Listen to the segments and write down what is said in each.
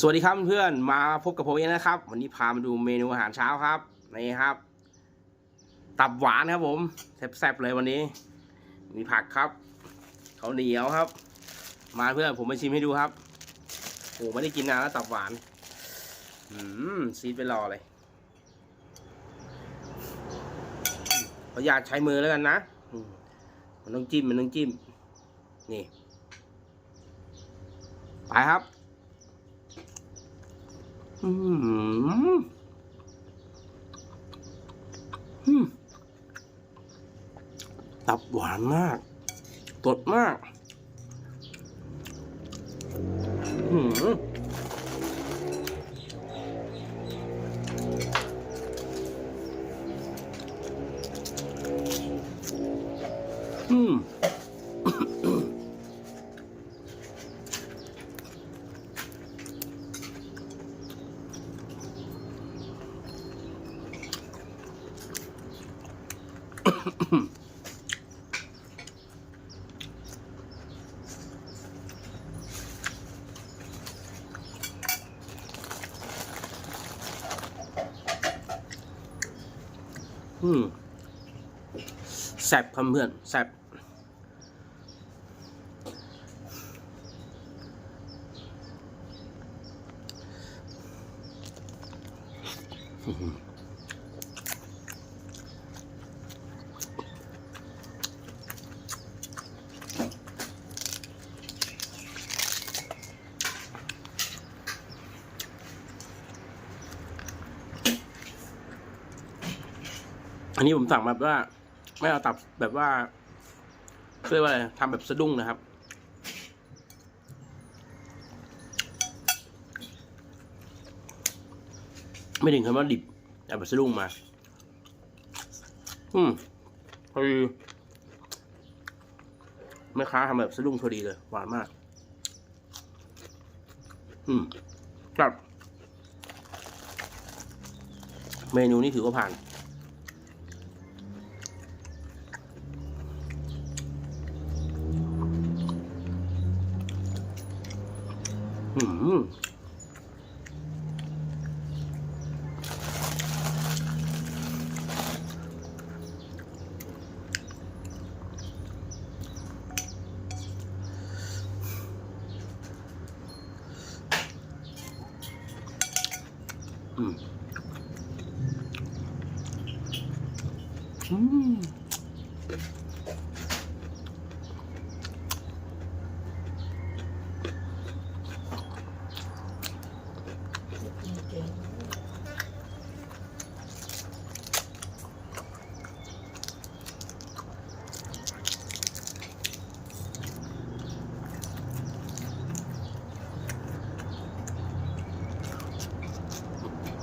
สวัสดีครับเพื่อนมาพบกับผมเองนะครับ วันนี้พามาดูเมนูอาหารเช้าครับนี่ครับ ตับหวานครับผมแซ่บๆเลยวันนี้ มีผักครับข้าวเหนียวครับ มาเพื่อนผมมาชิมให้ดูครับโอ้ไม่ได้กินนานแล้วตับหวานอืมซีดไปรอเลยขออยากใช้มือแล้วกันนะมันต้องจิ้มมันต้องจิ้ม นี่ ไปครับ อืมอืมตับหวานมากตดมากอืมอืม อืมแซบครับเพื่อนแซบอื้อ อันนี้ผมสั่งแบบว่า ไม่เอาตับแบบว่าเรียกว่าอะไรทำแบบสะดุ้งนะครับ ไม่ถึงคำว่าดิบเอาแบบสะดุ้งมา อืมพอดีแม่ค้าทำแบบสะดุ้งพอดีเลย หวานมาก อืมครับ เมนูนี้ถือว่าผ่าน อืมอื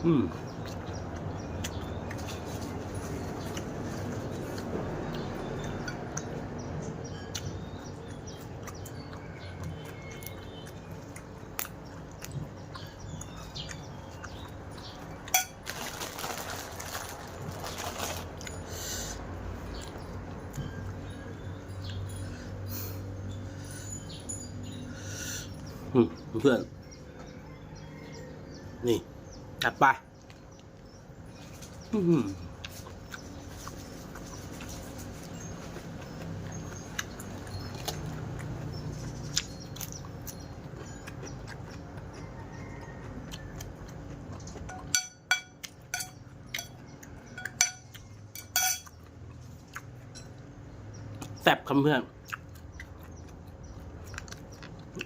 มอืมอืมอืมเพื่อนนี่ จัดไปแซ่บครับเพื่อน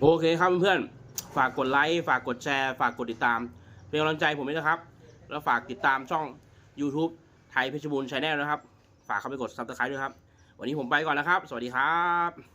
โอเคครับเพื่อน ฝากกดไลค์ ฝากกดแชร์ ฝากกดติดตาม เป็นกำลังใจผมด้วยนะครับ แล้วฝากติดตามช่อง YouTube ไทยเพชรบูรณ์ชาแนลนะครับ ฝากเข้าไปกด subscribe ด้วยครับ วันนี้ผมไปก่อนนะครับ สวัสดีครับ